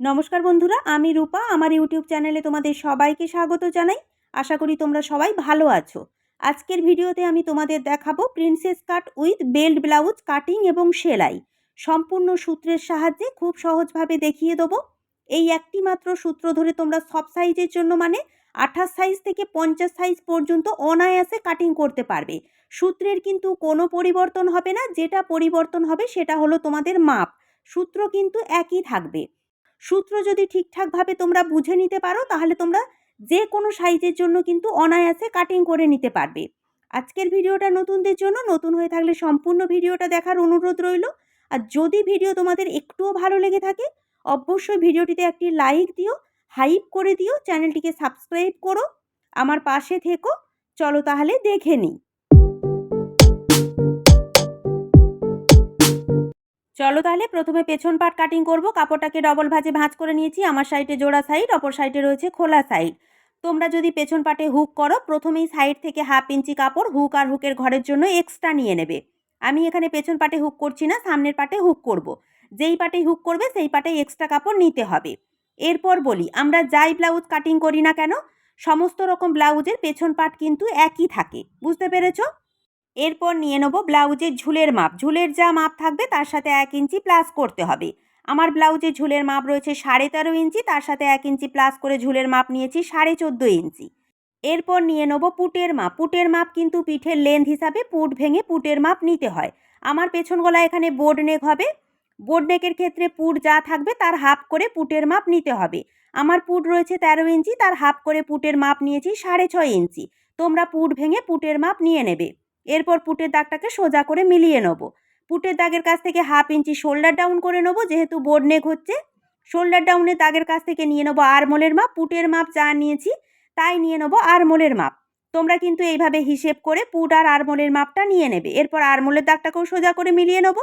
নমস্কার বন্ধুরা, আমি রূপা। আমার ইউটিউব চ্যানেলে তোমাদের সবাইকে স্বাগত জানাই। আশা করি তোমরা সবাই ভালো আছো। আজকের ভিডিওতে আমি তোমাদের দেখাবো princess cut with belt blouse cutting এবং সেলাই সম্পূর্ণ সূত্রের সাহায্যে খুব সহজভাবে দেখিয়ে দেবো। এই একটি মাত্র সূত্র ধরে তোমরা সব সাইজের জন্য মানে আঠাশ সাইজ থেকে পঞ্চাশ সাইজ পর্যন্ত অনায়াসে কাটিং করতে পারবে। সূত্রের কিন্তু কোনো পরিবর্তন হবে না, যেটা পরিবর্তন হবে সেটা হলো তোমাদের মাপ। সূত্র কিন্তু একই থাকবে। সূত্র যদি ঠিকঠাকভাবে তোমরা বুঝে নিতে পারো, তাহলে তোমরা যে কোনো সাইজের জন্য কিন্তু অনায়াসে কাটিং করে নিতে পারবে। আজকের ভিডিওটা নতুনদের জন্য, নতুন হয়ে থাকলে সম্পূর্ণ ভিডিওটা দেখার অনুরোধ রইল। আর যদি ভিডিও তোমাদের একটুও ভালো লেগে থাকে, অবশ্যই ভিডিওটিতে একটি লাইক দিও হাইপ করে দিও, চ্যানেলটিকে সাবস্ক্রাইব করো, আমার পাশে থেকো। চলো তাহলে দেখে নিই। চলো তাহলে প্রথমে পেছন পাট কাটিং করব। কাপড়টাকে ডবল ভাজে ভাঁজ করে নিয়েছি। আমার সাইডে জোড়া সাইড অপর সাইডে রয়েছে খোলা সাইড তোমরা যদি পেছন পাটে হুক করো, প্রথমেই সাইড থেকে হাফ ইঞ্চি কাপড় হুক আর হুকের ঘরের জন্য এক্সট্রা নিয়ে নেবে। আমি এখানে পেছন পাটে হুক করছি না, সামনের পাটে হুক করব। যেই পাটেই হুক করবে, সেই পাটে এক্সট্রা কাপড় নিতে হবে। এরপর বলি, আমরা যাই ব্লাউজ কাটিং করি না কেন, সমস্ত রকম ব্লাউজের পেছন পাট কিন্তু একই থাকে। বুঝতে পেরেছ? এরপর নিয়ে নেব ব্লাউজের ঝুলের মাপ। ঝুলের যা মাপ থাকবে তার সাথে এক ইঞ্চি প্লাস করতে হবে। আমার ব্লাউজের ঝুলের মাপ রয়েছে সাড়ে তেরো ইঞ্চি, তার সাথে এক ইঞ্চি প্লাস করে ঝুলের মাপ নিয়েছি সাড়ে চোদ্দ ইঞ্চি। এরপর নিয়ে নেব পুটের মাপ। পুটের মাপ কিন্তু পিঠের লেন্থ হিসাবে পুট ভেঙে পুটের মাপ নিতে হয়। আমার পেছন গলা এখানে বোর্ড নেক হবে। বোর্ড নেকের ক্ষেত্রে পুট যা থাকবে তার হাফ করে পুটের মাপ নিতে হবে। আমার পুট রয়েছে তেরো ইঞ্চি, তার হাফ করে পুটের মাপ নিয়েছি সাড়ে ছয় ইঞ্চি। তোমরা পুট ভেঙে পুটের মাপ নিয়ে নেবে। এরপর পুটের দাগটাকে সোজা করে মিলিয়ে নেব। পুটের দাগের কাছ থেকে হাফ ইঞ্চি শোল্ডার ডাউন করে নেব, যেহেতু বোর্ড নেক হচ্ছে। শোল্ডার ডাউনের দাগের কাছ থেকে নিয়ে নেব আরমোলের মাপ, পুটের মাপ যা নিয়েছি তাই নিয়ে নেব আরমোলের মাপ। তোমরা কিন্তু এইভাবে হিসেব করে পুট আর আরমোলের মাপটা নিয়ে নেবে। এরপর আরমোলের দাগটাকেও সোজা করে মিলিয়ে নেব,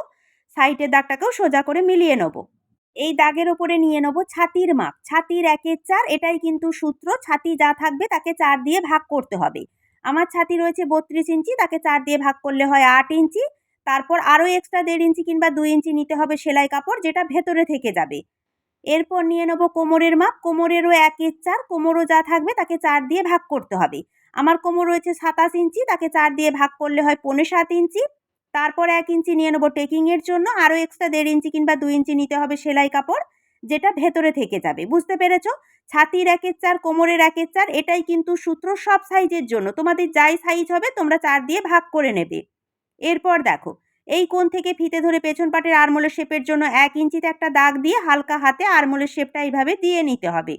সাইডের দাগটাকেও সোজা করে মিলিয়ে নেব। এই দাগের ওপরে নিয়ে নেব ছাতির মাপ। ছাতির একের চার এটাই কিন্তু সূত্র, ছাতি যা থাকবে তাকে চার দিয়ে ভাগ করতে হবে। আমার ছাতি রয়েছে বত্রিশ ইঞ্চি, তাকে চার দিয়ে ভাগ করলে হয় আট ইঞ্চি। তারপর আরও এক্সট্রা দেড় ইঞ্চি কিংবা দুই ইঞ্চি নিতে হবে সেলাই কাপড়, যেটা ভেতরে থেকে যাবে। এরপর নিয়ে নেব কোমরের মাপ। কোমরেরও এক একের চার, কোমরও যা থাকবে তাকে চার দিয়ে ভাগ করতে হবে। আমার কোমর রয়েছে সাতাশ ইঞ্চি, তাকে চার দিয়ে ভাগ করলে হয় পৌনে সাত ইঞ্চি। তারপর এক ইঞ্চি নিয়ে নেব টেকিংয়ের জন্য। আরও এক্সট্রা দেড় ইঞ্চি কিংবা দুই ইঞ্চি নিতে হবে সেলাই কাপড়। যেটা ভেতরে থেকে যাবে, বুঝতে পেরেছ? ছাতির একের চার, কোমরের একের চার, এটাই কিন্তু সূত্র সব সাইজের জন্য। তোমাদের যাই সাইজ হবে, তোমরা চার দিয়ে ভাগ করে নেবে। এরপর দেখো, এই কোণ থেকে ফিতে ধরে পেছন পাটের আরমোলের শেপের জন্য এক ইঞ্চিতে একটা দাগ দিয়ে হালকা হাতে আরমোলের শেপটা এইভাবে দিয়ে নিতে হবে।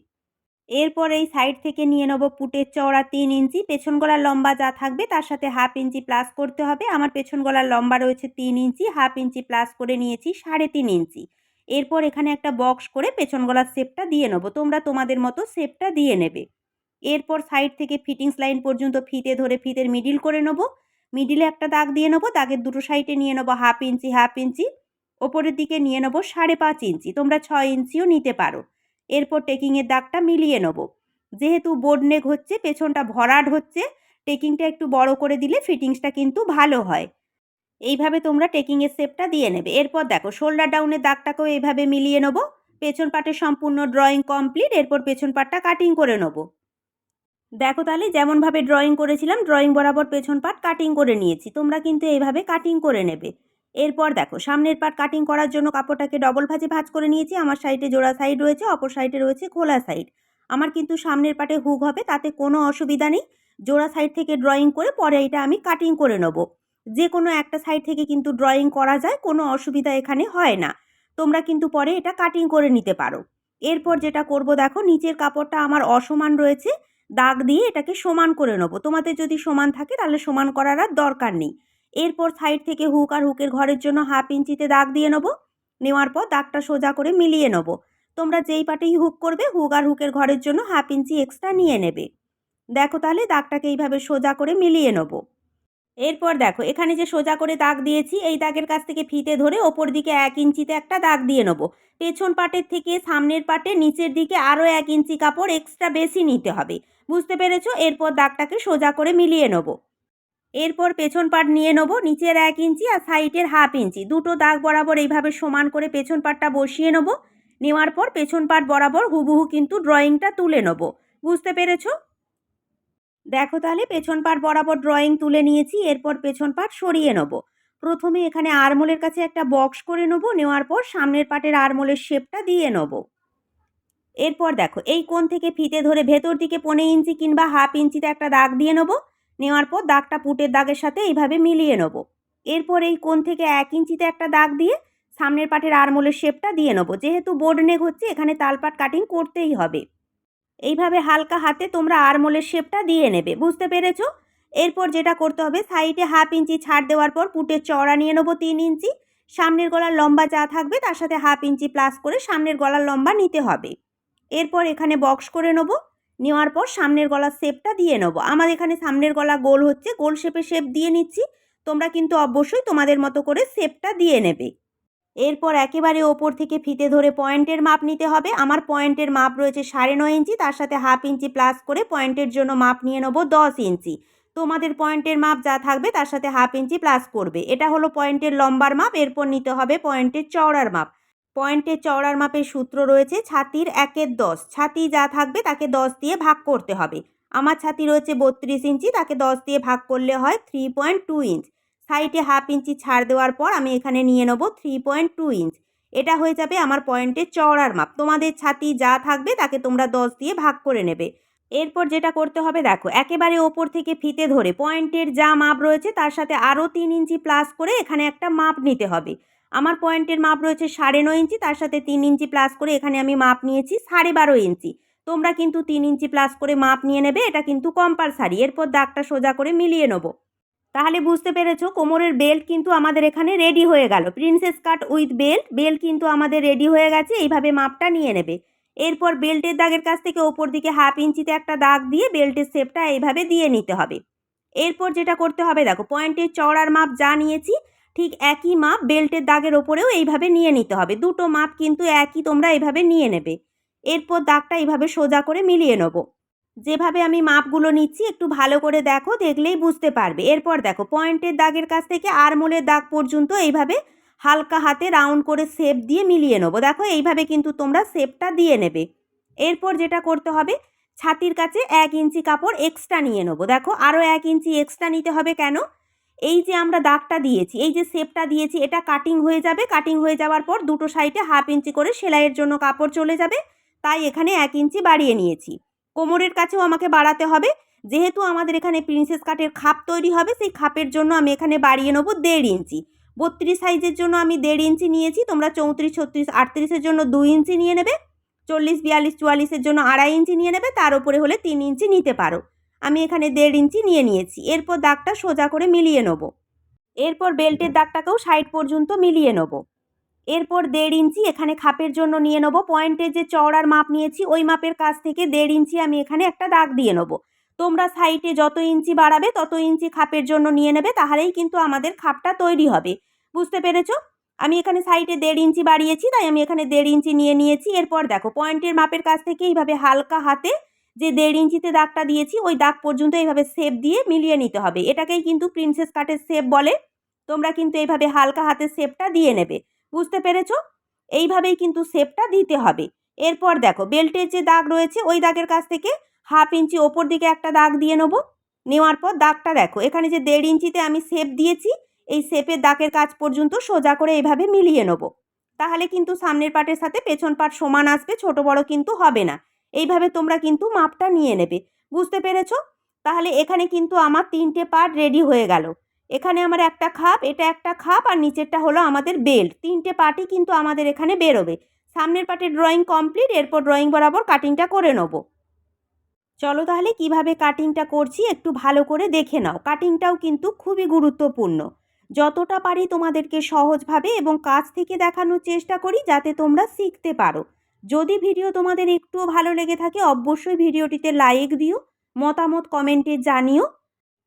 এরপর এই সাইড থেকে নিয়ে নেব পুটের চওড়া তিন ইঞ্চি, পেছন গলার লম্বা যা থাকবে তার সাথে হাফ ইঞ্চি প্লাস করতে হবে। আমার পেছন গলার লম্বা রয়েছে তিন ইঞ্চি, হাফ ইঞ্চি প্লাস করে নিয়েছি সাড়ে তিন ইঞ্চি। এরপর এখানে একটা বক্স করে পেছন গলার শেপটা দিয়ে নেব। তোমরা তোমাদের মতো শেপটা দিয়ে নেবে। এরপর সাইড থেকে ফিটিংস লাইন পর্যন্ত ফিতে ধরে ফিতের মিডিল করে নেব। মিডিলে একটা দাগ দিয়ে নেব, দাগের দুটো সাইডে নিয়ে নেব হাফ ইঞ্চি হাফ ইঞ্চি ওপরের দিকে নিয়ে নেব সাড়ে পাঁচ ইঞ্চি তোমরা ছয় ইঞ্চিও নিতে পারো। এরপর টেকিংয়ের দাগটা মিলিয়ে নেব। যেহেতু বোর্ড নেক হচ্ছে, পেছনটা ভরাট হচ্ছে টেকিংটা একটু বড় করে দিলে ফিটিংসটা কিন্তু ভালো হয়। এইভাবে তোমরা টেকিংয়ের শেপটা দিয়ে নেবে। এরপর দেখো শোল্ডার ডাউনের দাগটাকেও এইভাবে মিলিয়ে নেব। পেছন পাটের সম্পূর্ণ ড্রয়িং কমপ্লিট এরপর পেছন পাটটা কাটিং করে নেব। দেখো তাহলে, যেমনভাবে ড্রয়িং করেছিলাম ড্রয়িং বরাবর পেছন পাট কাটিং করে নিয়েছি। তোমরা কিন্তু এইভাবে কাটিং করে নেবে। এরপর দেখো, সামনের পাট কাটিং করার জন্য কাপড়টাকে ডবল ভাজে ভাজ করে নিয়েছি। আমার সাইডে জোড়া সাইড রয়েছে, অপর সাইডে রয়েছে খোলা সাইড আমার কিন্তু সামনের পাটে হুক হবে, তাতে কোনো অসুবিধা নেই। জোড়া সাইড থেকে ড্রয়িং করে পরে এটা আমি কাটিং করে নেব। যে কোনো একটা সাইড থেকে কিন্তু ড্রয়িং করা যায়, কোনো অসুবিধা এখানে হয় না। তোমরা কিন্তু পরে এটা কাটিং করে নিতে পারো। এরপর যেটা করব দেখো, নিচের কাপড়টা আমার অসমান রয়েছে, দাগ দিয়ে এটাকে সমান করে নেব। তোমাদের যদি সমান থাকে, তাহলে সমান করার আর দরকার নেই। এরপর সাইড থেকে হুক আর হুকের ঘরের জন্য হাফ ইঞ্চিতে দাগ দিয়ে নেব। নেওয়ার পর দাগটা সোজা করে মিলিয়ে নেব। তোমরা যেই পাটেই হুক করবে হুক আর হুকের ঘরের জন্য হাফ ইঞ্চি এক্সট্রা নিয়ে নেবে। দেখো তাহলে দাগটাকে এইভাবে সোজা করে মিলিয়ে নেব। এরপর দেখো, এখানে যে সোজা করে দাগ দিয়েছি, এই দাগের কাছ থেকে ফিতে ধরে ওপর দিকে এক ইঞ্চিতে একটা দাগ দিয়ে নেব। পেছন পাটের থেকে সামনের পাটে নিচের দিকে আরও এক ইঞ্চি কাপড় এক্সট্রা বেশি নিতে হবে। বুঝতে পেরেছ? এরপর দাগটাকে সোজা করে মিলিয়ে নেব। এরপর পেছন পাট নিয়ে নেব, নিচের এক ইঞ্চি আর সাইডের হাফ ইঞ্চি। দুটো দাগ বরাবর এইভাবে সমান করে পেছন পাটটা বসিয়ে নেব। নেওয়ার পর পেছন পাট বরাবর হুবহু কিন্তু ড্রয়িংটা তুলে নেব। বুঝতে পেরেছ? দেখো তাহলে, পেছন পাট বরাবর ড্রয়িং তুলে নিয়েছি, এরপর পেছন পাট সরিয়ে নেব। প্রথমে এখানে আরমোলের কাছে একটা বক্স করে নেব, নেওয়ার পর সামনের পাটের আরমোলের শেপটা দিয়ে নেব। এরপর দেখো, এই কোণ থেকে ফিতে ধরে ভেতর দিকে পনেরো ইঞ্চি কিংবা হাফ ইঞ্চিতে একটা দাগ দিয়ে নেব, নেওয়ার পর দাগটা পুটের দাগের সাথে এইভাবে মিলিয়ে নেব। এরপর এই কোণ থেকে এক ইঞ্চিতে একটা দাগ দিয়ে সামনের পাটের আরমোলের শেপটা দিয়ে নেব। যেহেতু বোর্ড নেক হচ্ছে, এখানে তালপাট কাটিং করতেই হবে। এইভাবে হালকা হাতে তোমরা আরমোলের শেপটা দিয়ে নেবে, বুঝতে পেরেছ? এরপর যেটা করতে হবে, সাইডে হাফ ইঞ্চি ছাড় দেওয়ার পর পুটের চওড়া নিয়ে নেব তিন ইঞ্চি। সামনের গলার লম্বা যা থাকবে, তার সাথে হাফ ইঞ্চি প্লাস করে সামনের গলার লম্বা নিতে হবে। এরপর এখানে বক্স করে নেব, নেওয়ার পর সামনের গলার শেপটা দিয়ে নেব। আমার এখানে সামনের গলা গোল হচ্ছে, গোল শেপে শেপ দিয়ে নিচ্ছি, তোমরা কিন্তু অবশ্যই তোমাদের মতো করে শেপটা দিয়ে নেবে। এরপর একেবারে ওপর থেকে ফিতে ধরে পয়েন্টের মাপ নিতে হবে। আমার পয়েন্টের মাপ রয়েছে সাড়ে নয় ইঞ্চি, তার সাথে হাফ ইঞ্চি প্লাস করে পয়েন্টের জন্য মাপ নিয়ে নেব দশ ইঞ্চি। তোমাদের পয়েন্টের মাপ যা থাকবে, তার সাথে হাফ ইঞ্চি প্লাস করবে। এটা হলো পয়েন্টের লম্বার মাপ, এরপর নিতে হবে পয়েন্টের চওড়ার মাপ। পয়েন্টের চওড়ার মাপের সূত্র রয়েছে ছাতির একের দশ। ছাতি যা থাকবে, তাকে দশ দিয়ে ভাগ করতে হবে। আমার ছাতি রয়েছে বত্রিশ ইঞ্চি, তাকে দশ দিয়ে ভাগ করলে হয় থ্রি পয়েন্ট টু ইঞ্চ সাইডে হাফ ইঞ্চি ছাড় দেওয়ার পর আমি এখানে নিয়ে নেব থ্রি পয়েন্ট টু ইঞ্চ এটা হয়ে যাবে আমার পয়েন্টের চওড়ার মাপ। তোমাদের ছাতি যা থাকবে তাকে তোমরা দশ দিয়ে ভাগ করে নেবে। এরপর যেটা করতে হবে দেখো, একেবারে ওপর থেকে ফিতে ধরে পয়েন্টের যা মাপ রয়েছে তার সাথে আরও তিন ইঞ্চি প্লাস করে এখানে একটা মাপ নিতে হবে। আমার পয়েন্টের মাপ রয়েছে সাড়ে নয় ইঞ্চি, তার সাথে তিন ইঞ্চি প্লাস করে এখানে আমি মাপ নিয়েছি সাড়ে বারো ইঞ্চি। তোমরা কিন্তু তিন ইঞ্চি প্লাস করে মাপ নিয়ে নেবে, এটা কিন্তু কম্পালসারি এরপর দাগটা সোজা করে মিলিয়ে নেব। তাহলে বুঝতে পেরেছ, কোমরের বেল্ট কিন্তু আমাদের এখানে রেডি হয়ে গেল। Princess cut with belt belt কিন্তু আমাদের রেডি হয়ে গেছে, এইভাবে মাপটা নিয়ে নেবে। এরপর বেল্টের দাগের কাছ থেকে ওপর দিকে হাফ ইঞ্চিতে একটা দাগ দিয়ে বেল্টের শেপটা এইভাবে দিয়ে নিতে হবে। এরপর যেটা করতে হবে, দেখো পয়েন্টের চওড়ার মাপ যা নিয়েছি, ঠিক একই মাপ বেল্টের দাগের ওপরেও এইভাবে নিয়ে নিতে হবে। দুটো মাপ কিন্তু একই তোমরা এইভাবে নিয়ে নেবে। এরপর দাগটা এইভাবে সোজা করে মিলিয়ে নেব। যেভাবে আমি মাপগুলো নিচ্ছি, একটু ভালো করে দেখো, দেখলেই বুঝতে পারবে। এরপর দেখো, পয়েন্টের দাগের কাছ থেকে আরমোলের দাগ পর্যন্ত এইভাবে হালকা হাতে রাউন্ড করে শেপ দিয়ে মিলিয়ে নেব। দেখো, এইভাবে কিন্তু তোমরা শেপটা দিয়ে নেবে। এরপর যেটা করতে হবে, ছাতির কাছে এক ইঞ্চি কাপড় এক্সট্রা নিয়ে নেব। দেখো আরও এক ইঞ্চি এক্সট্রা নিতে হবে কেন? এই যে আমরা দাগটা দিয়েছি, এই যে শেপটা দিয়েছি, এটা কাটিং হয়ে যাবে। কাটিং হয়ে যাওয়ার পর দুটো সাইডে হাফ ইঞ্চি করে সেলাইয়ের জন্য কাপড় চলে যাবে। তাই এখানে এক ইঞ্চি বাড়িয়ে নিয়েছি। কোমরের কাছেও আমাকে বাড়াতে হবে। যেহেতু আমাদের এখানে প্রিন্সেস কাটের খাপ তৈরি হবে, সেই খাপের জন্য আমি এখানে বাড়িয়ে নেব দেড় ইঞ্চি। বত্রিশ সাইজের জন্য আমি দেড় ইঞ্চি নিয়েছি, তোমরা চৌত্রিশ, ছত্রিশ, আটত্রিশের জন্য দুই ইঞ্চি নিয়ে নেবে। চল্লিশ, বিয়াল্লিশ, চুয়াল্লিশের জন্য আড়াই ইঞ্চি নিয়ে নেবে, তার উপরে হলে তিন ইঞ্চি নিতে পারো। আমি এখানে দেড় ইঞ্চি নিয়ে নিয়েছি। এরপর দাগটা সোজা করে মিলিয়ে নেব। এরপর বেল্টের দাগটাকেও সাইড পর্যন্ত মিলিয়ে নেব। এরপর দেড় ইঞ্চি এখানে খাপের জন্য নিয়ে নেব। পয়েন্টের যে চওড়ার মাপ নিয়েছি, ওই মাপের কাছ থেকে দেড় ইঞ্চি আমি এখানে একটা দাগ দিয়ে নেব। তোমরা সাইডে যত ইঞ্চি বাড়াবে, তত ইঞ্চি খাপের জন্য নিয়ে নেবে, তাহলেই কিন্তু আমাদের খাপটা তৈরি হবে। বুঝতে পেরেছ? আমি এখানে সাইডে দেড় ইঞ্চি বাড়িয়েছি, তাই আমি এখানে দেড় ইঞ্চি নিয়ে নিয়েছি। এরপর দেখো পয়েন্টের মাপের কাছ থেকে এইভাবে হালকা হাতে যে দেড় ইঞ্চিতে দাগটা দিয়েছি, ওই দাগ পর্যন্ত এইভাবে শেপ দিয়ে মিলিয়ে নিতে হবে। এটাকেই কিন্তু প্রিন্সেস কাটের শেপ বলে। তোমরা কিন্তু এইভাবে হালকা হাতে শেপটা দিয়ে নেবে। বুঝতে পেরেছ? এইভাবেই কিন্তু শেপটা দিতে হবে। এরপর দেখো, বেল্টের যে দাগ রয়েছে, ওই দাগের কাছ থেকে হাফ ইঞ্চি ওপর দিকে একটা দাগ দিয়ে নেব। নেওয়ার পর দাগটা দেখো, এখানে যে দেড় ইঞ্চিতে আমি শেপ দিয়েছি, এই শেপের দাগের কাজ পর্যন্ত সোজা করে এইভাবে মিলিয়ে নেব। তাহলে কিন্তু সামনের পাটের সাথে পেছন পাট সমান আসবে, ছোট বড় কিন্তু হবে না। এইভাবে তোমরা কিন্তু মাপটা নিয়ে নেবে। বুঝতে পেরেছ? তাহলে এখানে কিন্তু আমার তিনটে পার্ট রেডি হয়ে গেল। এখানে আমার একটা খাপ, এটা একটা খাপ, আর নিচেরটা হলো আমাদের বেল্ট। তিনটে পার্টই কিন্তু আমাদের এখানে বেরোবে। সামনের পার্টের ড্রয়িং কমপ্লিট, এরপর ড্রয়িং বরাবর কাটিংটা করে নেব। চলো তাহলে কীভাবে কাটিংটা করছি একটু ভালো করে দেখে নাও। কাটিংটাও কিন্তু খুবই গুরুত্বপূর্ণ। যতটা পারি তোমাদেরকে সহজভাবে এবং কাছ থেকে দেখানোর চেষ্টা করি যাতে তোমরা শিখতে পারো। যদি ভিডিও তোমাদের একটুও ভালো লেগে থাকে, অবশ্যই ভিডিওটিতে লাইক দিও, মতামত কমেন্টে জানিও।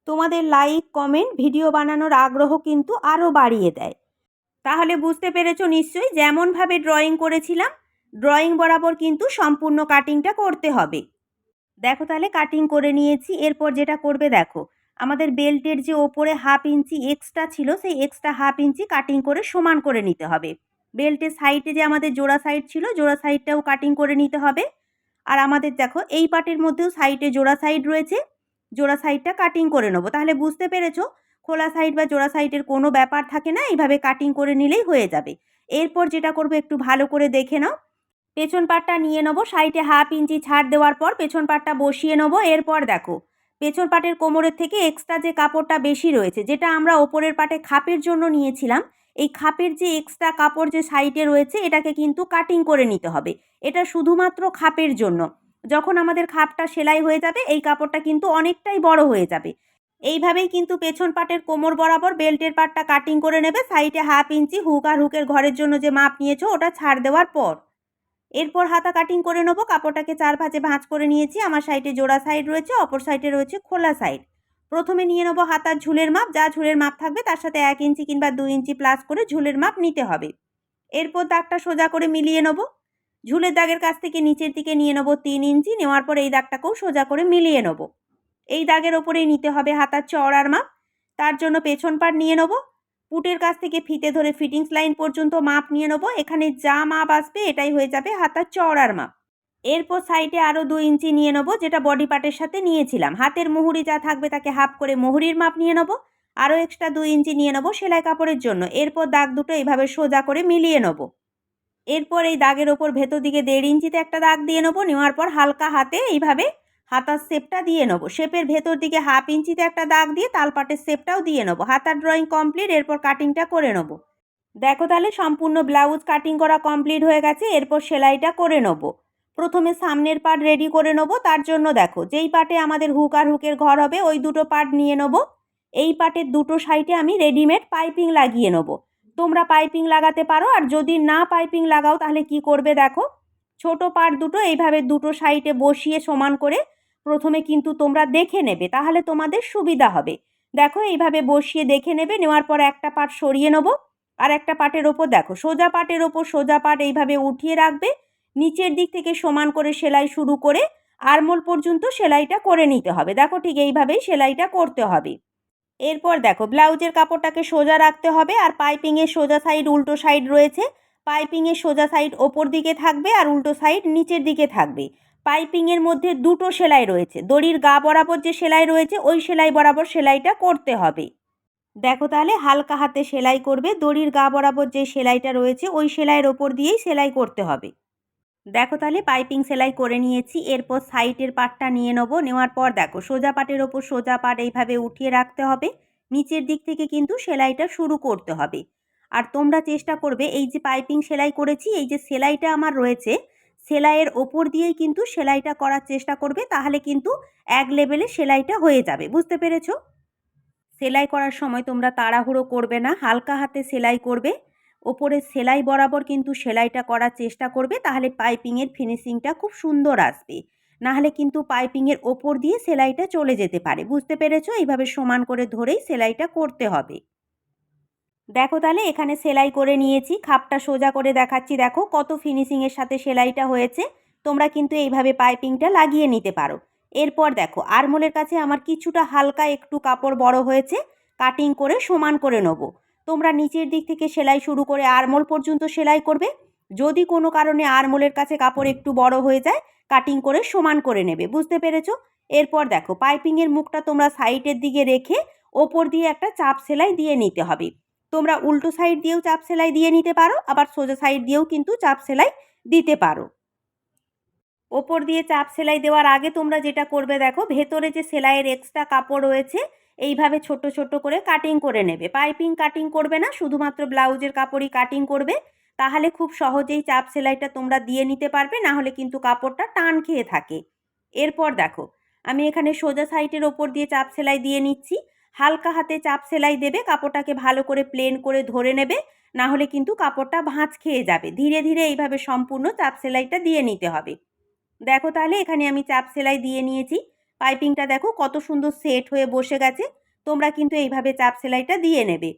তোমাদের লাইক কমেন্ট ভিডিও বানানোর আগ্রহ কিন্তু আরও বাড়িয়ে দেয়। তাহলে বুঝতে পেরেছ নিশ্চয়ই যেমনভাবে ড্রয়িং করেছিলাম ড্রয়িং বরাবর কিন্তু সম্পূর্ণ কাটিংটা করতে হবে। দেখো তাহলে কাটিং করে নিয়েছি, এরপর যেটা করবে দেখো, আমাদের বেল্টের যে ওপরে হাফ ইঞ্চি এক্সট্রা ছিল, সেই এক্সট্রা হাফ ইঞ্চি কাটিং করে সমান করে নিতে হবে। বেল্টের সাইডে যে আমাদের জোড়া সাইড ছিল, জোড়া সাইডটাও কাটিং করে নিতে হবে। আর আমাদের দেখো এই পাটের মধ্যেও সাইডে জোড়া সাইড রয়েছে। জোড়া সাইডটা কাটিং করে নেব। তাহলে বুঝতে পেরেছ? খোলা সাইড বা জোড়া সাইডের কোনো ব্যাপার থাকে না, এইভাবে কাটিং করে নিলেই হয়ে যাবে। এরপর যেটা করব একটু ভালো করে দেখে নাও। পেছন পাটটা নিয়ে নেব সাইডে হাফ ইঞ্চি ছাড় দেওয়ার পর পেছন পাটটা বসিয়ে নেব। এরপর দেখো, পেছন পাটের কোমরের থেকে এক্সট্রা যে কাপড়টা বেশি রয়েছে, যেটা আমরা ওপরের পাটে খাপের জন্য নিয়েছিলাম, এই খাপের যে এক্সট্রা কাপড় যে সাইডে রয়েছে, এটাকে কিন্তু কাটিং করে নিতে হবে। এটা শুধুমাত্র খাপের জন্য। যখন আমাদের খাপটা সেলাই হয়ে যাবে, এই কাপড়টা কিন্তু অনেকটাই বড় হয়ে যাবে। এইভাবেই কিন্তু পেছন পাটের কোমর বরাবর বেল্টের পাটটা কাটিং করে নেবে সাইডে হাফ ইঞ্চি হুক আর হুকের ঘরের জন্য যে মাপ নিয়েছো, ওটা ছাড় দেওয়ার পর। এরপর হাতা কাটিং করে নেব, কাপড়টাকে চার ভাঁজে ভাঁজ করে নিয়েছি, আমার সাইডে জোড়া সাইড রয়েছে, অপর সাইডে রয়েছে খোলা সাইড প্রথমে নিয়ে নেব হাতার ঝুলের মাপ, যা ঝুলের মাপ থাকবে তার সাথে এক ইঞ্চি কিংবা দুই ইঞ্চি প্লাস করে ঝুলের মাপ নিতে হবে। এরপর দাগটা সোজা করে মিলিয়ে নেব। ঝুলের দাগের কাছ থেকে নিচের দিকে নিয়ে নেব তিন ইঞ্চি, নেওয়ার পর এই দাগটাকেও সোজা করে মিলিয়ে নেব। এই দাগের ওপরেই নিতে হবে হাতার চওড়ার মাপ, তার জন্য পেছন পাট নিয়ে নেব, পুটের কাছ থেকে ফিতে ধরে ফিটিংস লাইন পর্যন্ত মাপ নিয়ে নেব, এখানে যা মাপ আসবে এটাই হয়ে যাবে হাতার চওড়ার মাপ। এরপর সাইডে আরও দু ইঞ্চি নিয়ে নেব, যেটা বডি পার্টের সাথে নিয়েছিলাম। হাতের মুহুরি যা থাকবে তাকে হাফ করে মুহুরির মাপ নিয়ে নেব আরও এক্সট্রা দুই ইঞ্চি নিয়ে নেব সেলাই কাপড়ের জন্য। এরপর দাগ দুটো এভাবে সোজা করে মিলিয়ে নেব। এরপর এই দাগের ওপর ভেতর দিকে দেড় ইঞ্চিতে একটা দাগ দিয়ে নেব, নেওয়ার পর হালকা হাতে এইভাবে হাতার শেপটা দিয়ে নেব। শেপের ভেতর দিকে হাফ ইঞ্চিতে একটা দাগ দিয়ে তালপাটের শেপটাও দিয়ে নেব। হাতার ড্রয়িং কমপ্লিট এরপর কাটিংটা করে নেব। দেখো তাহলে সম্পূর্ণ ব্লাউজ কাটিং করা কমপ্লিট হয়ে গেছে, এরপর সেলাইটা করে নেব। প্রথমে সামনের পার্ট রেডি করে নেব, তার জন্য দেখো যেই পার্টে আমাদের হুক আর হুকের ঘর হবে, ওই দুটো পার্ট নিয়ে নেব। এই পার্টের দুটো সাইডে আমি রেডিমেড পাইপিং লাগিয়ে নেব। তোমরা পাইপিং লাগাতে পারো, আর যদি না পাইপিং লাগাও তাহলে কি করবে দেখো? ছোট পাট দুটো এইভাবে দুটো সাইডে বসিয়ে সমান করে প্রথমে কিন্তু তোমরা দেখে নেবে, তাহলে তোমাদের সুবিধা হবে। দেখো এইভাবে বসিয়ে দেখে নেবে, নেওয়ার পর একটা পাট সরিয়ে নেব, আর একটা পাটের ওপর দেখো, সোজা পাটের ওপর সোজা পাট এইভাবে উঠিয়ে রাখবে, নিচের দিক থেকে সমান করে সেলাই শুরু করে আরমোল পর্যন্ত সেলাইটা করে নিতে হবে। দেখো ঠিক এইভাবেই সেলাইটা করতে হবে। এরপর দেখো, ব্লাউজের কাপড়টাকে সোজা রাখতে হবে আর পাইপিংয়ের সোজা সাইড, উল্টো সাইড রয়েছে। পাইপিংয়ের সোজা সাইড ওপর দিকে থাকবে আর উল্টো সাইড নিচের দিকে থাকবে। পাইপিংয়ের মধ্যে দুটো সেলাই রয়েছে। দড়ির গা বরাবর যে সেলাই রয়েছে, ওই সেলাই বরাবর সেলাইটা করতে হবে। দেখো তাহলে, হালকা হাতে সেলাই করবে। দড়ির গা বরাবর যে সেলাইটা রয়েছে, ওই সেলাইয়ের ওপর দিয়েই সেলাই করতে হবে। দেখো তাহলে, পাইপিং সেলাই করে নিয়েছি। এরপর সাইডের পাটটা নিয়ে নেব। নেওয়ার পর দেখো, সোজা পাটের ওপর সোজা পাট এইভাবে উঠিয়ে রাখতে হবে। নিচের দিক থেকে কিন্তু সেলাইটা শুরু করতে হবে। আর তোমরা চেষ্টা করবে, এই যে পাইপিং সেলাই করেছি, এই যে সেলাইটা আমার রয়েছে, সেলাইয়ের ওপর দিয়েই কিন্তু সেলাইটা করার চেষ্টা করবে, তাহলে কিন্তু এক লেভেলে সেলাইটা হয়ে যাবে। বুঝতে পেরেছ? সেলাই করার সময় তোমরা তাড়াহুড়ো করবে না, হালকা হাতে সেলাই করবে। ওপরে সেলাই বরাবর কিন্তু সেলাইটা করার চেষ্টা করবে, তাহলে পাইপিংয়ের ফিনিশিংটা খুব সুন্দর আসবে। নাহলে কিন্তু পাইপিংয়ের ওপর দিয়ে সেলাইটা চলে যেতে পারে, বুঝতে পেরেছ? এইভাবে সমান করে ধরেই সেলাইটা করতে হবে। দেখো তাহলে, এখানে সেলাই করে নিয়েছি, খাপটা সোজা করে দেখাচ্ছি। দেখো কত ফিনিশিংয়ের সাথে সেলাইটা হয়েছে, তোমরা কিন্তু এইভাবে পাইপিংটা লাগিয়ে নিতে পারো। এরপর দেখো, আরমোলের কাছে আমার কিছুটা হালকা একটু কাপড় বড় হয়েছে, কাটিং করে সমান করে নেব। তোমরা নিচের দিক থেকে সেলাই শুরু করে আরমোল পর্যন্ত সেলাই করবে। যদি কোনো কারণে আরমোলের কাছে কাপড় একটু বড় হয়ে যায় কাটিং করে সমান করে নেবে। বুঝতে পেরেছ? এরপর দেখো পাইপিংয়ের মুখটা তোমরা সাইডের দিকে রেখে ওপর দিয়ে একটা চাপ সেলাই দিয়ে নিতে হবে। তোমরা উল্টো সাইড দিয়েও চাপ সেলাই দিয়ে নিতে পারো, আবার সোজা সাইড দিয়েও কিন্তু চাপ সেলাই দিতে পারো। ওপর দিয়ে চাপ সেলাই দেওয়ার আগে তোমরা যেটা করবে দেখো, ভেতরে যে সেলাইয়ের এক্সট্রা কাপড় রয়েছে এইভাবে ছোট ছোট করে কাটিং করে নেবে। পাইপিং কাটিং করবে না, শুধুমাত্র ব্লাউজের কাপড়ই কাটিং করবে। তাহলে খুব সহজেই চাপ সেলাইটা তোমরা দিয়ে নিতে পারবে, না হলে কিন্তু কাপড়টা টান খেয়ে থাকে। এরপর দেখো, আমি এখানে সোজা সাইটের ওপর দিয়ে চাপ সেলাই দিয়ে নিচ্ছি। হালকা হাতে চাপ সেলাই দেবে, কাপড়টাকে ভালো করে প্লেন করে ধরে নেবে, না হলে কিন্তু কাপড়টা ভাঁজ খেয়ে যাবে। ধীরে ধীরে এইভাবে সম্পূর্ণ চাপ সেলাইটা দিয়ে নিতে হবে। দেখো তাহলে এখানে আমি চাপ সেলাই দিয়ে নিয়েছি। পাইপিংটা দেখো কত সুন্দর সেট হয়ে বসে গেছে। তোমরা কিন্তু এইভাবে চাপ সেলাইটা দিয়ে নেবে।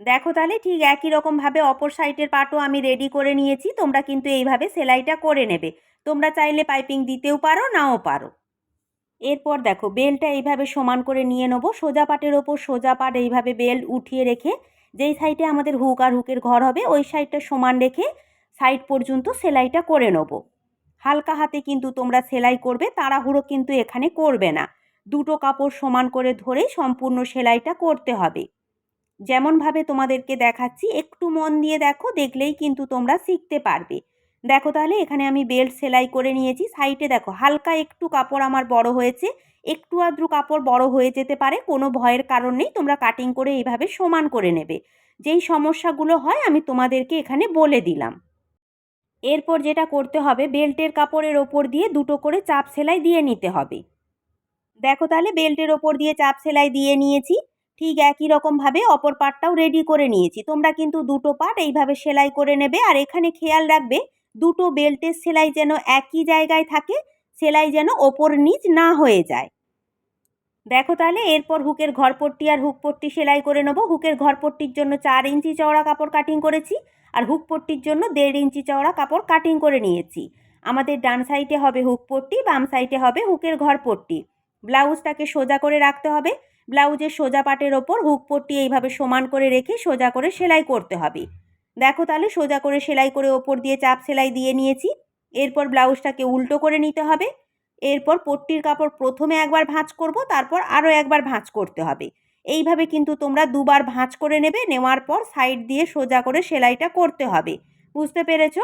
দেখো তাহলে ঠিক একই রকমভাবে অপর সাইডের পাটও আমি রেডি করে নিয়েছি। তোমরা কিন্তু এইভাবে সেলাইটা করে নেবে। তোমরা চাইলে পাইপিং দিতেও পারো, নাও পারো। এরপর দেখো বেলটা এইভাবে সমান করে নিয়ে নেব। সোজা পাটের ওপর সোজা পাট এইভাবে বেল উঠিয়ে রেখে যেই সাইডে আমাদের হুক আর হুকের ঘর হবে, ওই সাইডটা সমান রেখে সাইড পর্যন্ত সেলাইটা করে নেব। হালকা হাতে কিন্তু তোমরা সেলাই করবে, তাড়াহুড়ো কিন্তু এখানে করবে না। দুটো কাপড় সমান করে ধরে সম্পূর্ণ সেলাইটা করতে হবে। যেমনভাবে তোমাদেরকে দেখাচ্ছি, একটু মন দিয়ে দেখো, দেখলেই কিন্তু তোমরা শিখতে পারবে। দেখো তাহলে, এখানে আমি বেল্ট সেলাই করে নিয়েছি, সাইডে দেখো, হালকা একটু কাপড় আমার বড় হয়েছে, একটু আদ্রু কাপড় বড় হয়ে যেতে পারে, কোনো ভয়ের কারণ নেই, তোমরা কাটিং করে এইভাবে সমান করে নেবে। যেই সমস্যাগুলো হয়, আমি তোমাদেরকে এখানে বলে দিলাম। এরপর যেটা করতে হবে, বেল্টের কাপড়ের ওপর দিয়ে দুটো করে চাপ সেলাই দিয়ে নিতে হবে। দেখো তাহলে, বেল্টের ওপর দিয়ে চাপ সেলাই দিয়ে নিয়েছি। ঠিক একই রকমভাবে অপর পার্টটাও রেডি করে নিয়েছি। তোমরা কিন্তু দুটো পার্ট এইভাবে সেলাই করে নেবে। আর এখানে খেয়াল রাখবে, দুটো বেল্টের সেলাই যেন একই জায়গায় থাকে, সেলাই যেন ওপর নিচ না হয়ে যায়। দেখো তাহলে, এরপর হুকের ঘরপট্টি আর হুকপট্টি সেলাই করে নেব। হুকের ঘরপট্টির জন্য চার ইঞ্চি চওড়া কাপড় কাটিং করেছি। আর হুক পট্টির জন্য দেড় ইঞ্চি চওড়া কাপড় কাটিং করে নিয়েছি। আমাদের ডান সাইডে হবে হুক পট্টি, বাম সাইডে হবে হুকের ঘর পট্টি। ব্লাউজটাকে সোজা করে রাখতে হবে। ব্লাউজের সোজা পাটের ওপর হুক পট্টি এইভাবে সমান করে রেখে সোজা করে সেলাই করতে হবে। দেখো তাহলে সোজা করে সেলাই করে ওপর দিয়ে চাপ সেলাই দিয়ে নিয়েছি। এরপর ব্লাউজটাকে উল্টো করে নিতে হবে। এরপর পট্টির কাপড় প্রথমে একবার ভাঁজ করব, তারপর আরও একবার ভাঁজ করতে হবে। এইভাবে কিন্তু তোমরা দুবার ভাঁজ করে নেবে, নেওয়ার পর সাইড দিয়ে সোজা করে সেলাইটা করতে হবে। বুঝতে পেরেছ?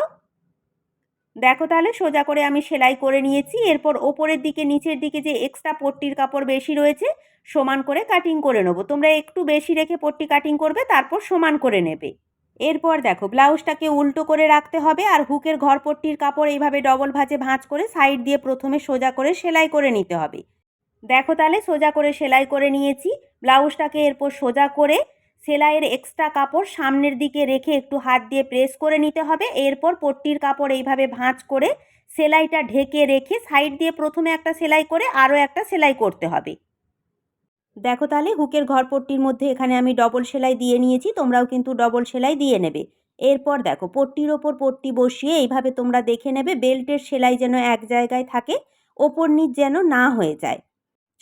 দেখো তাহলে, সোজা করে আমি সেলাই করে নিয়েছি। এরপর ওপরের দিকে, নিচের দিকে যে এক্সট্রা পট্টির কাপড় বেশি রয়েছে, সমান করে কাটিং করে নেব। তোমরা একটু বেশি রেখে পট্টি কাটিং করবে, তারপর সমান করে নেবে। এরপর দেখো, ব্লাউজটাকে উল্টো করে রাখতে হবে আর হুকের ঘরপট্টির কাপড় এইভাবে ডবল ভাঁজে ভাঁজ করে সাইড দিয়ে প্রথমে সোজা করে সেলাই করে নিতে হবে। দেখো তাহলে, সোজা করে সেলাই করে নিয়েছি। ব্লাউজটাকে এরপর সোজা করে সেলাইয়ের এক্সট্রা কাপড় সামনের দিকে রেখে একটু হাত দিয়ে প্রেস করে নিতে হবে। এরপর পট্টির কাপড় এইভাবে ভাঁজ করে সেলাইটা ঢেকে রেখে সাইড দিয়ে প্রথমে একটা সেলাই করে আরও একটা সেলাই করতে হবে। দেখো তাহলে হুকের ঘরপট্টির মধ্যে এখানে আমি ডবল সেলাই দিয়ে নিয়েছি, তোমরাও কিন্তু ডবল সেলাই দিয়ে নেবে। এরপর দেখো পট্টির ওপর পট্টি বসিয়ে এইভাবে তোমরা দেখে নেবে বেল্টের সেলাই যেন এক জায়গায় থাকে, ওপর নিচ যেন না হয়ে যায়।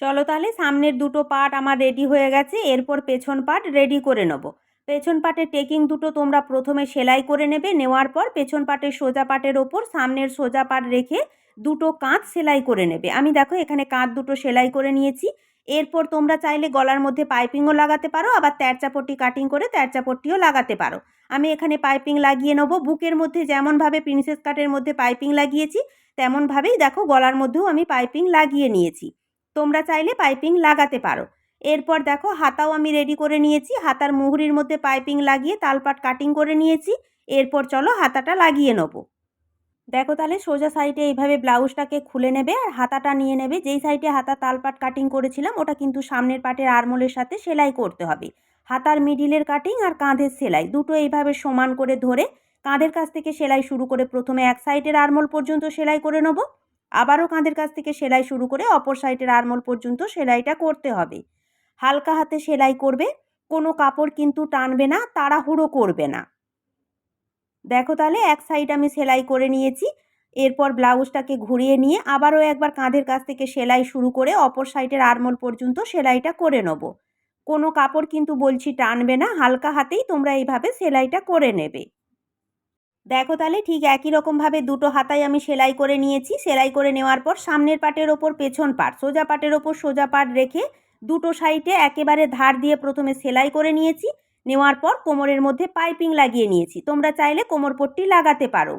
চলো তাহলে সামনের দুটো পার্ট আমার রেডি হয়ে গেছে, এরপর পেছন পার্ট রেডি করে নেব। পেছন পাটের টেকিং দুটো তোমরা প্রথমে সেলাই করে নেবে, নেওয়ার পর পেছন পাটের সোজা পাটের ওপর সামনের সোজা পাট রেখে দুটো কাঁধ সেলাই করে নেবে। আমি দেখো এখানে কাঁধ দুটো সেলাই করে নিয়েছি। এরপর তোমরা চাইলে গলার মধ্যে পাইপিংও লাগাতে পারো, আবার তেরচাপট্টি কাটিং করে তেরচাপট্টিও লাগাতে পারো। আমি এখানে পাইপিং লাগিয়ে নেব। বুকের মধ্যে যেমনভাবে প্রিন্সেস কাটের মধ্যে পাইপিং লাগিয়েছি, তেমনভাবেই দেখো গলার মধ্যেও আমি পাইপিং লাগিয়ে নিয়েছি। তোমরা চাইলে পাইপিং লাগাতে পারো। এরপর দেখো, হাতাও আমি রেডি করে নিয়েছি। হাতার মুহুরির মধ্যে পাইপিং লাগিয়ে তালপাট কাটিং করে নিয়েছি। এরপর চলো হাতাটা লাগিয়ে নেব। দেখো তাহলে সোজা সাইডে এইভাবে ব্লাউজটাকে খুলে নেবে আর হাতাটা নিয়ে নেবে। যেই সাইডে হাতা তালপাট কাটিং করেছিলাম, ওটা কিন্তু সামনের পাটের আরমোলের সাথে সেলাই করতে হবে। হাতার মিডিলের কাটিং আর কাঁধের সেলাই, দুটো এইভাবে সমান করে ধরে কাঁধের কাছ থেকে সেলাই শুরু করে প্রথমে এক সাইডের আরমোল পর্যন্ত সেলাই করে নেব। আবারও কাঁধের কাছ থেকে সেলাই শুরু করে অপর সাইডের আরমোল পর্যন্ত সেলাইটা করতে হবে। হালকা হাতে সেলাই করবে, কোনো কাপড় কিন্তু টানবে না, তাড়াহুড়ো করবে না। দেখো তাহলে, এক সাইড আমি সেলাই করে নিয়েছি। এরপর ব্লাউজটাকে ঘুরিয়ে নিয়ে আবারও একবার কাঁধের কাছ থেকে সেলাই শুরু করে অপর সাইডের আরমোল পর্যন্ত সেলাইটা করে নেব। কোনো কাপড় কিন্তু বলছি টানবে না, হালকা হাতেই তোমরা এইভাবে সেলাইটা করে নেবে। দেখো তাহলে ঠিক একই রকমভাবে দুটো হাতায় আমি সেলাই করে নিয়েছি। সেলাই করে নেওয়ার পর সামনের পাটের ওপর পেছন পাট, সোজা পাটের ওপর সোজা পাট রেখে দুটো সাইডে একেবারে ধার দিয়ে প্রথমে সেলাই করে নিয়েছি। নেওয়ার পর কোমরের মধ্যে পাইপিং লাগিয়ে নিয়েছি। তোমরা চাইলে কোমর পট্টি লাগাতে পারো।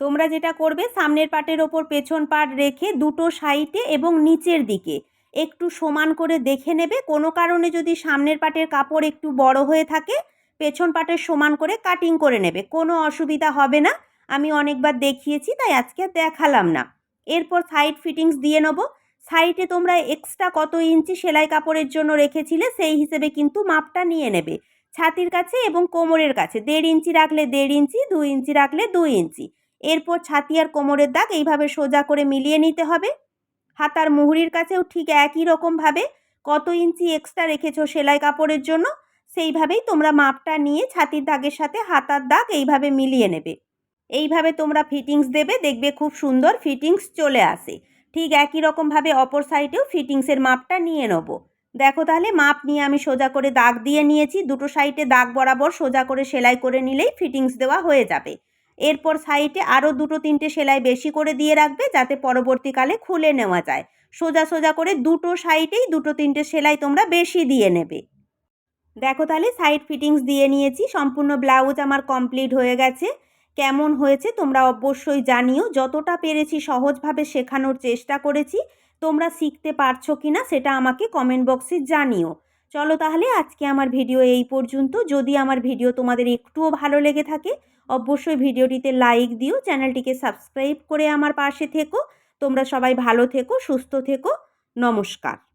তোমরা যেটা করবে, সামনের পাটের ওপর পেছন পাট রেখে দুটো সাইডে এবং নিচের দিকে একটু সমান করে দেখে নেবে। কোনো কারণে যদি সামনের পাটের কাপড় একটু বড় হয়ে থাকে পেছন পাটের সমান করে কাটিং করে নেবে। কোনো অসুবিধা হবে না। আমি অনেকবার দেখিয়েছি, তাই আজকে দেখালাম না। এরপর সাইড ফিটিংস দিয়ে নেব। সাইডে তোমরা এক্সট্রা কত ইঞ্চি সেলাই কাপড়ের জন্য রেখেছিলে, সেই হিসেবে কিন্তু মাপটা নিয়ে নেবে। ছাতির কাছে এবং কোমরের কাছে। দেড় ইঞ্চি রাখলে দেড় ইঞ্চি, দু ইঞ্চি রাখলে দুই ইঞ্চি। এরপর ছাতি আর কোমরের দাগ এইভাবে সোজা করে মিলিয়ে নিতে হবে। হাতার মুহুরির কাছেও ঠিক একই রকমভাবে কত ইঞ্চি এক্সট্রা রেখেছো সেলাই কাপড়ের জন্য? সেইভাবেই তোমরা মাপটা নিয়ে ছাতির দাগের সাথে হাতার দাগ এইভাবে মিলিয়ে নেবে। এইভাবে তোমরা ফিটিংস দেবে, দেখবে খুব সুন্দর ফিটিংস চলে আসে। ঠিক একই রকমভাবে অপর সাইডেও ফিটিংসের মাপটা নিয়ে নেব। দেখো তাহলে মাপ নিয়ে আমি সোজা করে দাগ দিয়ে নিয়েছি, দুটো সাইডে দাগ বরাবর সোজা করে সেলাই করে নিলেই ফিটিংস দেওয়া হয়ে যাবে। এরপর সাইডে আরও দুটো তিনটে সেলাই বেশি করে দিয়ে রাখবে যাতে পরবর্তীকালে খুলে নেওয়া যায়। সোজা সোজা করে দুটো সাইডেই দুটো তিনটে সেলাই তোমরা বেশি দিয়ে নেবে। দেখো তাহলে সাইড ফিটিংস দিয়ে নিয়েছি, সম্পূর্ণ ব্লাউজ আমার কমপ্লিট হয়ে গেছে। কেমন হয়েছে তোমরা অবশ্যই জানিও। যতটা পেরেছি সহজভাবে শেখানোর চেষ্টা করেছি, তোমরা শিখতে পারছ কি না সেটা আমাকে কমেন্ট বক্সে জানিও। চলো তাহলে আজকে আমার ভিডিও এই পর্যন্ত। যদি আমার ভিডিও তোমাদের একটুও ভালো লেগে থাকে, অবশ্যই ভিডিওটিতে লাইক দিও, চ্যানেলটিকে সাবস্ক্রাইব করে আমার পাশে থেকো। তোমরা সবাই ভালো থেকো, সুস্থ থেকো। নমস্কার।